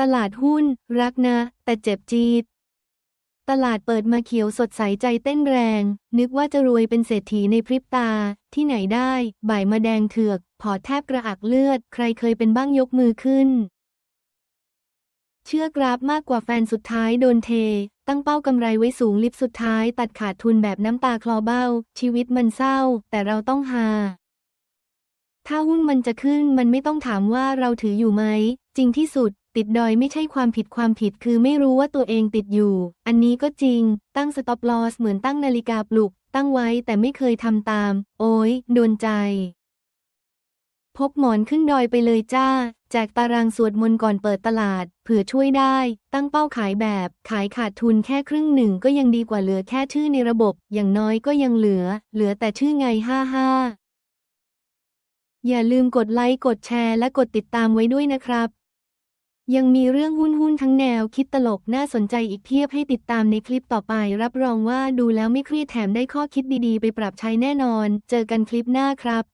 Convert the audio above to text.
ตลาดหุ้น รักนะ แต่เจ็บจี๊ด ตลาดเปิดมาเขียวสดใสใจเต้นแรง นึกว่าจะรวยเป็นเศรษฐีในพริบตา ที่ไหนได้ บ่ายมาแดงเถือก พอแทบกระอักเลือด ใครเคยเป็นบ้างยกมือขึ้น เชื่อกราฟมากกว่าแฟนสุดท้ายโดนเท ตั้งเป้ากำไรไว้สูงลิฟต์สุดท้ายตัดขาดทุนแบบน้ำตาคลอเบ้า ชีวิตมันเศร้า แต่เราต้องหาถ้าหุ้นมันจะขึ้นมันไม่ต้องถามว่าเราถืออยู่ไหม จริงที่สุด ติดดอยไม่ใช่ความผิดความผิดคือไม่รู้ว่าตัวเองติดอยู่ อันนี้ก็จริง ตั้ง stop loss เหมือนตั้งนาฬิกาปลุก ตั้งไว้แต่ไม่เคยทำตาม โอ้ยโดนใจ พกหมอนขึ้นดอยไปเลยจ้า แจกตารางสวดมนต์ก่อนเปิดตลาด เผื่อช่วยได้ ตั้งเป้าขายแบบ ขายขาดทุนแค่ครึ่งหนึ่งก็ยังดีกว่าเหลือแค่ชื่อในระบบ อย่างน้อยก็ยังเหลือ เหลือแต่ชื่อไงห้าห้าอย่าลืมกดไลค์ กดแชร์ และกดติดตามไว้ด้วยนะครับ ยังมีเรื่องหุ้นหุ้นทั้งแนวคิดตลกน่าสนใจอีกเพียบให้ติดตามในคลิปต่อไป รับรองว่าดูแล้วไม่เครียดแถมได้ข้อคิดดีๆ ไปปรับใช้แน่นอน เจอกันคลิปหน้าครับ